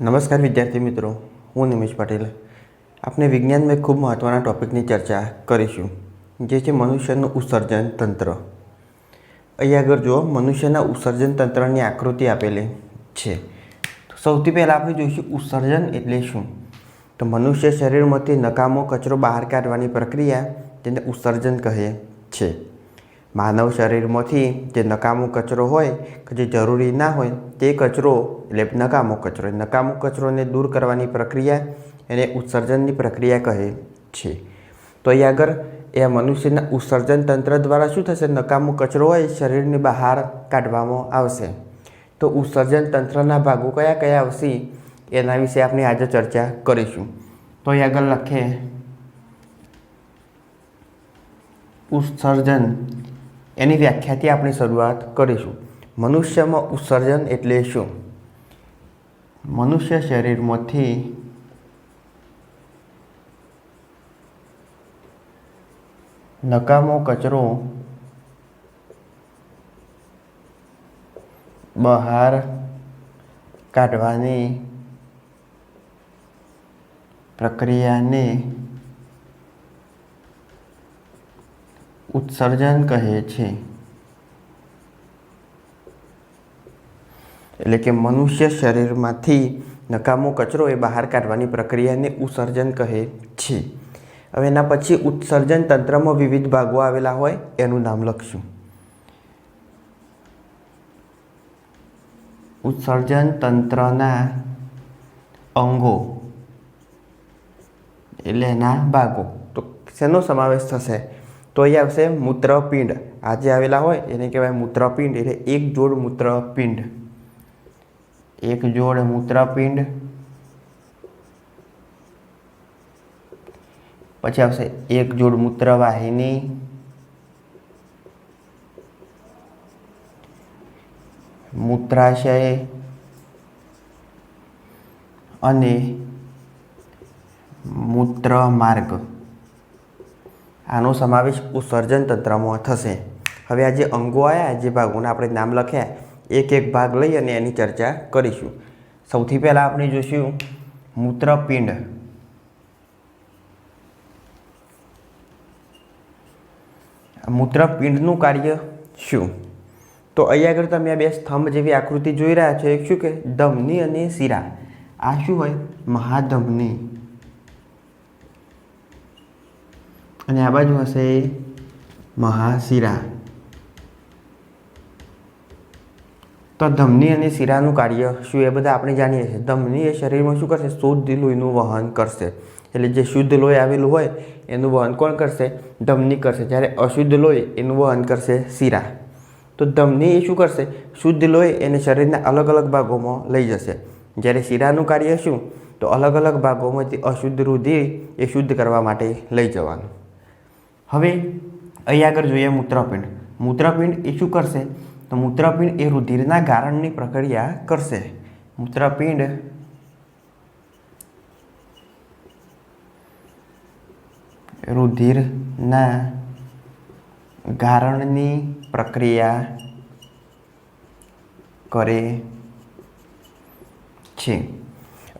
નમસ્કાર વિદ્યાર્થી મિત્રો, હું નિમેશ પટેલ. આપણે વિજ્ઞાનમાં ખૂબ મહત્ત્વના ટોપિકની ચર્ચા કરીશું, જે છે મનુષ્યનું ઉત્સર્જન તંત્ર. અહીં આગળ જુઓ, મનુષ્યના ઉત્સર્જન તંત્રની આકૃતિ આપેલી છે. સૌથી પહેલાં આપણે જોઈશું ઉત્સર્જન એટલે શું? તો મનુષ્ય શરીરમાંથી નકામો કચરો બહાર કાઢવાની પ્રક્રિયા તેને ઉત્સર્જન કહે છે. માનવ શરીરમાંથી જે નકામો કચરો હોય કે જે જરૂરી ના હોય તે કચરો, એટલે નકામો કચરો નકામો કચરોને દૂર કરવાની પ્રક્રિયા એને ઉત્સર્જનની પ્રક્રિયા કહે છે. તો અહીં આગળ એ મનુષ્યના ઉત્સર્જન તંત્ર દ્વારા શું થશે? નકામો કચરો હોય એ શરીરની બહાર કાઢવામાં આવશે. તો ઉત્સર્જન તંત્રના ભાગો કયા કયા આવશે? એના વિશે આપણે આજે ચર્ચા કરીશું. તો અહીં આગળ લખે, ઉત્સર્જન એની વ્યાખ્યાથી આપણે શરૂઆત કરીશું. મનુષ્યમાં ઉત્સર્જન એટલે શું? મનુષ્ય શરીરમાંથી નકામો કચરો બહાર કાઢવાની પ્રક્રિયાને ઉત્સર્જન કહે છે. એટલે કે મનુષ્ય શરીરમાંથી નકામો કચરો એ બહાર કાઢવાની પ્રક્રિયાને ઉત્સર્જન કહે છે. હવે એના પછી ઉત્સર્જન તંત્રમાં વિવિધ ભાગો આવેલા હોય એનું નામ લખશું. ઉત્સર્જન તંત્રના અંગો એટલે એના ભાગો. તો શેનો સમાવેશ થશે? તો અહીં આવશે મૂત્રપિંડ. આ જે આવેલા હોય એને કહેવાય મૂત્રપિંડ એટલે એક જોડ મૂત્રપિંડ. એક જોડ મૂત્રપિંડ. પછી આવશે એક જોડ મૂત્રવાહિની. મૂત્રાશય. અને મૂત્ર માર્ગ આનો સમાવેશ ઉત્સર્જન તંત્રમાં થશે. હવે આ જે અંગો આવ્યા જે ભાગોના આપણે નામ લખ્યા, એક એક ભાગ લઈ અને એની ચર્ચા કરીશું. સૌથી પહેલાં આપણે જોઈશું મૂત્રપિંડ. મૂત્રપિંડનું કાર્ય શું? તો અહીંયા આગળ તમે આ બે સ્તંભ જેવી આકૃતિ જોઈ રહ્યા છો. એક શું કે ધમની અને શિરા. આ શું હોય? મહાધમની અને આ બાજુ હશે મહાશિરા. તો ધમની અને શિરાનું કાર્ય શું એ બધા આપણે જાણીએ છીએ. ધમની એ શરીરમાં શું કરશે? શુદ્ધ લોહીનું વહન કરશે. એટલે જે શુદ્ધ લોહી આવેલું હોય, એનું વહન કોણ કરશે? ધમની કરશે. જ્યારે અશુદ્ધ લોહી, એનું વહન કરશે શિરા. તો ધમની એ શું કરશે? શુદ્ધ લોહી એને શરીરના અલગ અલગ ભાગોમાં લઈ જશે. જ્યારે શિરાનું કાર્ય શું? તો અલગ અલગ ભાગોમાંથી અશુદ્ધ રુધિર એ શુદ્ધ કરવા માટે લઈ જવાનું. હવે, અહીં આગળ જોઈએ મૂત્રપિંડ. મૂત્રપિંડ એ શું કરશે? તો મૂત્રપિંડ એ રુધિરના ગારણની પ્રક્રિયા કરશે. મૂત્રપિંડ રુધિરના ગારણની પ્રક્રિયા કરે છે.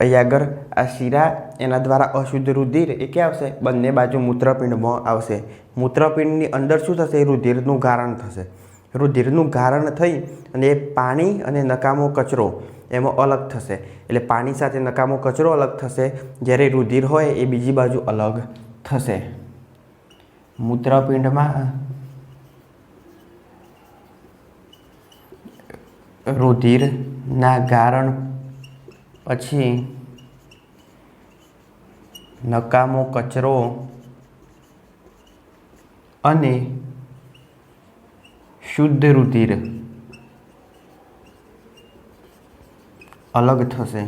અહીં આગળ આ શિરા એના દ્વારા અશુદ્ધ રુધિર એ ક્યાં આવશે? બંને બાજુ મૂત્રપિંડમાં આવશે. મૂત્રપિંડની અંદર શું થશે? રુધિરનું ગારણ થશે. રુધિરનું ગારણ થઈ અને એ પાણી અને નકામો કચરો એમાં અલગ થશે. એટલે પાણી સાથે નકામો કચરો અલગ થશે. જ્યારે રુધિર હોય એ બીજી બાજુ અલગ થશે. મૂત્રપિંડમાં રુધિરના ગારણ પછી નકામો કચરો અને શુદ્ધ રુધિર અલગ થશે.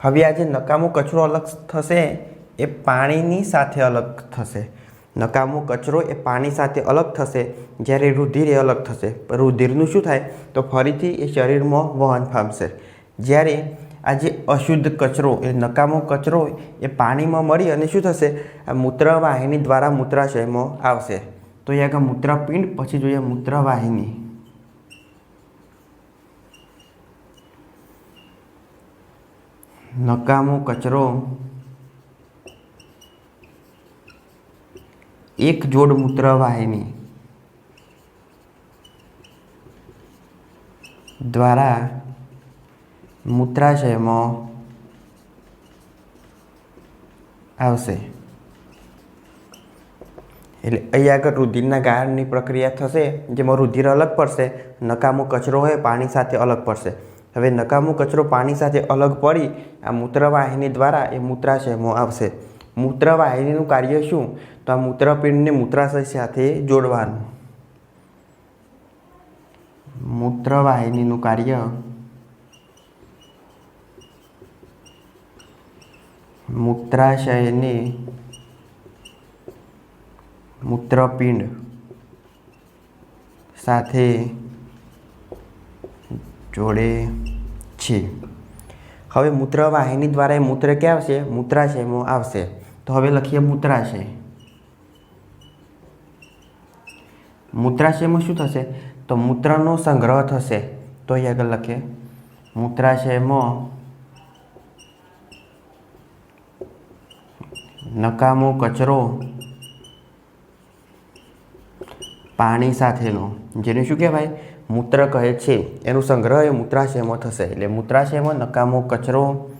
હવે આ જે નકામો કચરો અલગ થશે, એ પાણીની સાથે અલગ થશે. નકામો કચરો એ પાણી સાથે અલગ થશે, જ્યારે રુધિર એ અલગ થશે. રુધિરનું શું થાય? તો ફરીથી એ શરીરમાં વહન પામશે. જ્યારે આ જે અશુદ્ધ કચરો, એ નકામો કચરો એ પાણીમાં મળી અને શું થશે? આ મૂત્રવાહિની દ્વારા મૂત્રાશયમાં આવશે. તો એ આગળ મૂત્રપિંડ પછી જોઈએ મૂત્રવાહિની નકામો કચરો. એક જોડ મૂત્રવાહિની દ્વારા મૂત્રાશયમાં આવશે એટલે અહીં આગળ રુધિરના ગાળની પ્રક્રિયા થશે, જેમાં રુધિર અલગ પડશે, નકામો કચરો હોય, પાણી સાથે અલગ પડશે. હવે નકામો કચરો પાણી સાથે અલગ પડી, આ મૂત્રવાહિની દ્વારા એ મૂત્રાશયમાં આવશે. મૂત્રવાહિનીનું કાર્ય શું? તો આ મૂત્રપિંડને મૂત્રાશય સાથે જોડવાનું. મૂત્રવાહિનીનું કાર્ય મૂત્રાશયને મૂત્રપિંડ સાથે જોડે છે. હવે મૂત્રવાહિની દ્વારા એ મૂત્ર ક્યાં આવશે? મૂત્રાશયમાં આવશે. તો હવે લખીએ મૂત્રાશય. મૂત્રાશયમાં શું થશે? તો મૂત્રનો સંગ્રહ થશે. તો અહીં આગળ લખીએ. મૂત્રાશયમાં નકામો કચરો પાણી સાથેનો, જેને શું કહેવાય? મૂત્ર કહે છે. એનું સંગ્રહ એ મૂત્રાશયમાં થશે. એટલે મૂત્રાશયમાં નકામો કચરો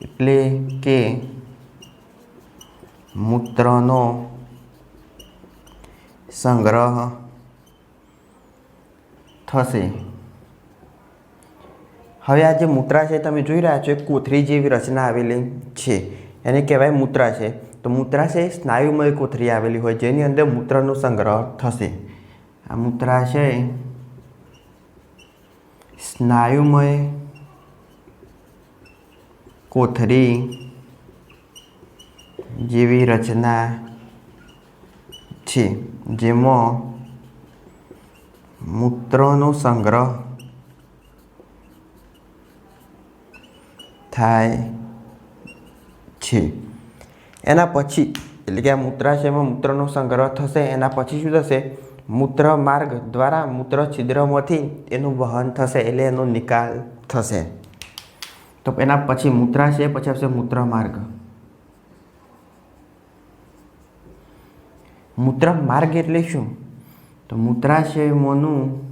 એટલે કે મૂત્રનો સંગ્રહ થશે. હવે આ જે મૂત્રાશય તમે જોઈ રહ્યા છો, એ કોથળી જેવી રચના આવેલી છે. એને કહેવાય મૂત્રાશય તો મૂત્રાશય સ્નાયુમય કોથળી આવેલી હોય, જેની અંદર મૂત્રનો સંગ્રહ થશે. આ મૂત્રાશય સ્નાયુમય કોથળી જેવી રચના છે, જેમાં મૂત્રનો સંગ્રહ થાય છે. એના પછી, એટલે કે આ મૂત્રાશયમાં મૂત્રનો સંગ્રહ થશે, એના પછી શું થશે? મૂત્ર માર્ગ દ્વારા મૂત્ર છિદ્રમાંથી એનું વહન થશે, એટલે એનો નિકાલ થશે. તો એના પછી મૂત્રાશય, પછી આવશે મૂત્ર માર્ગ. મૂત્ર માર્ગ એટલે શું? તો મૂત્રાશયમાંનું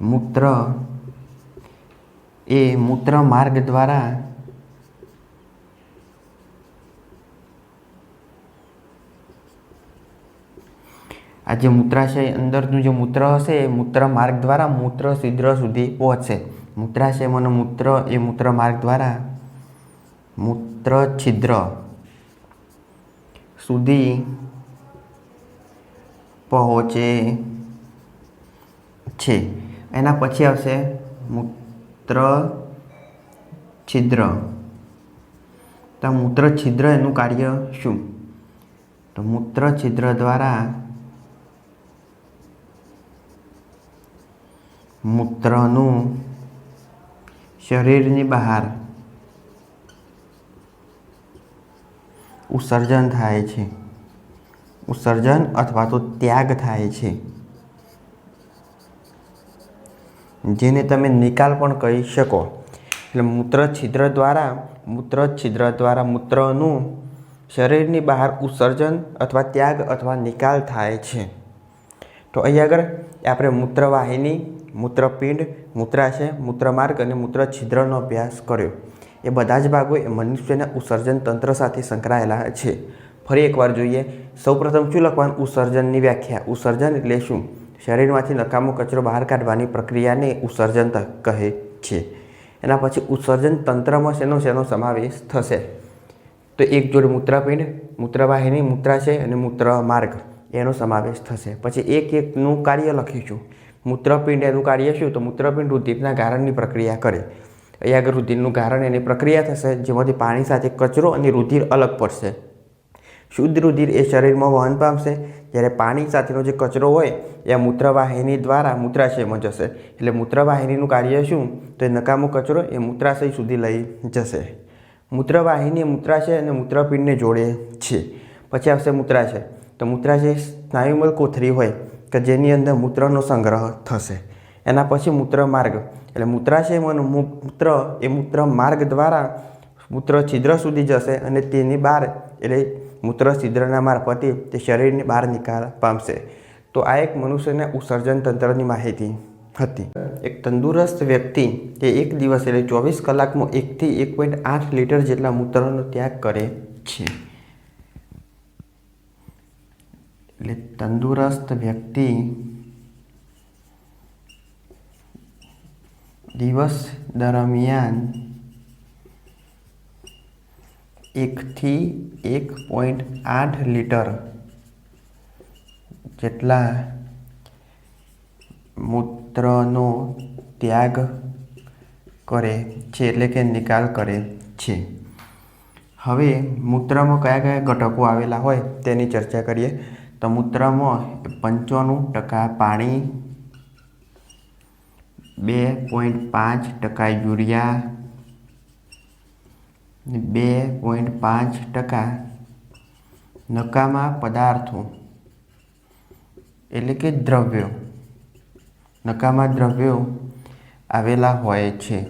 મૂત્ર એ મૂત્ર માર્ગ દ્વારા આ જે મૂત્રાશય અંદરનું જે મૂત્ર હશે, એ મૂત્ર માર્ગ દ્વારા મૂત્ર છિદ્ર સુધી પહોંચશે. મૂત્રાશયમાં મૂત્ર એ મૂત્ર માર્ગ દ્વારા મૂત્ર છિદ્ર સુધી પહોંચે છે. એના પછી આવશે મૂત્ર છિદ્ર તો મૂત્ર છિદ્ર એનું કાર્ય શું? તો મૂત્ર છિદ્ર દ્વારા મૂત્રનું શરીરની બહાર ઉત્સર્જન થાય છે. ઉત્સર્જન અથવા તો ત્યાગ થાય છે. જેને તમે નિકાલ પણ કહી શકો. એટલે મૂત્ર છિદ્ર દ્વારા, મૂત્ર છિદ્ર દ્વારા મૂત્રનું શરીરની બહાર ઉત્સર્જન અથવા ત્યાગ અથવા નિકાલ થાય છે. તો અહીં આગળ આપણે મૂત્રવાહિની, મૂત્રપિંડ, મૂત્રાશય, મૂત્રમાર્ગ અને મૂત્ર છિદ્રનો અભ્યાસ કર્યો. એ બધા જ ભાગો એ મનુષ્યના ઉત્સર્જન તંત્ર સાથે સંકળાયેલા છે. ફરી એકવાર જોઈએ. સૌપ્રથમ શું લખવાનું? ઉત્સર્જનની વ્યાખ્યા. ઉત્સર્જન એટલે શું? શરીરમાંથી નકામો કચરો બહાર કાઢવાની પ્રક્રિયાને ઉત્સર્જન કહે છે. એના પછી ઉત્સર્જન તંત્રમાં શેનો શેનો સમાવેશ થશે? તો એક જોડ મૂત્રપિંડ, મૂત્રવાહિની, મૂત્રાશય અને મૂત્ર માર્ગ એનો સમાવેશ થશે. પછી એક એકનું કાર્ય લખીશું મૂત્રપિંડ એનું કાર્ય શું? તો મૂત્રપિંડ રુધિરના ગારણની પ્રક્રિયા કરે. અહીં આગળ રુધિરનું ગારણ એની પ્રક્રિયા થશે, જેમાંથી પાણી સાથે કચરો અને રુધિર અલગ પડશે. શુદ્ધ રુધિર એ શરીરમાં વહન પામશે. જ્યારે પાણી સાથેનો જે કચરો હોય, એ મૂત્રવાહિની દ્વારા મૂત્રાશયમાં જશે. એટલે મૂત્રવાહિનીનું કાર્ય શું? તો એ નકામો કચરો એ મૂત્રાશય સુધી લઈ જશે. મૂત્રવાહિની મૂત્રાશય અને મૂત્રપિંડને જોડે છે. પછી આવશે મૂત્રાશય. તો મૂત્રાશય સ્નાયુમલ કોથરી હોય કે જેની અંદર મૂત્રનો સંગ્રહ થશે. એના પછી મૂત્ર માર્ગ. એટલે મૂત્રાશયમાંનું મૂત્ર એ મૂત્ર માર્ગ દ્વારા મૂત્ર છિદ્ર સુધી જશે અને તેની બહાર એટલે મૂત્ર છિદ્રના મારફતે તે શરીરની બહાર નિકાલ પામશે. તો આ એક મનુષ્યના ઉત્સર્જન તંત્રની માહિતી હતી. એક તંદુરસ્ત વ્યક્તિ તે એક દિવસ એટલે ચોવીસ કલાકમાં એકથી એક પોઈન્ટ આઠ લીટર જેટલા મૂત્રનો ત્યાગ કરે છે. એટલે તંદુરસ્ત વ્યક્તિ દિવસ દરમિયાન એકથી એક પોઈન્ટ આઠ લીટર જેટલા મૂત્રનો ત્યાગ કરે છે, એટલે કે નિકાલ કરે છે. હવે મૂત્રમાં કયા કયા ઘટકો આવેલા હોય તેની ચર્ચા કરીએ. તો મૂત્રમાં પંચાણું ટકા પાણી, બે પોઈન્ટ પાંચ ટકા યુરિયા બે પોઈન્ટ પાંચ ટકા નકામા પદાર્થો, એટલે કે દ્રવ્યો, નકામા દ્રવ્યો આવેલા હોય છે.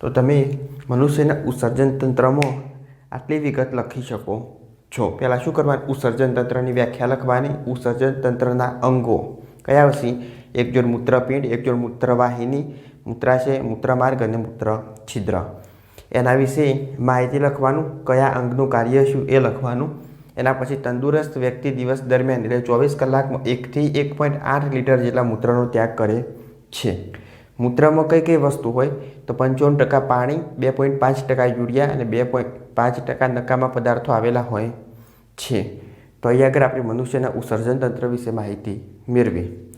તો તમે મનુષ્યના ઉત્સર્જન તંત્રમાં આટલી વિગત લખી શકો છો. પહેલાં શું કરવાનું? ઉત્સર્જન તંત્રની વ્યાખ્યા લખવાની. ઉત્સર્જન તંત્રના અંગો. કયા હશે એક જોડ મૂત્રપિંડ, એક જોડ મૂત્રવાહિની, મૂત્રાશય, મૂત્રમાર્ગ અને મૂત્ર છિદ્ર એના વિશે માહિતી લખવાનું, કયા અંગનું કાર્ય શું એ લખવાનું. એના પછી તંદુરસ્ત વ્યક્તિ દિવસ દરમિયાન એટલે ચોવીસ કલાકમાં એકથી એક પોઈન્ટ આઠ લીટર જેટલા મૂત્રનો ત્યાગ કરે છે. મૂત્રમાં કઈ કઈ વસ્તુ હોય? તો પંચાવન ટકા પાણી, બે પોઈન્ટ પાંચ ટકા યુરિયા અને બે પોઈન્ટ પાંચ ટકા નકામા પદાર્થો આવેલા હોય છે. તો અહીં આગળ આપણે મનુષ્યના ઉત્સર્જન તંત્ર વિશે માહિતી મેળવી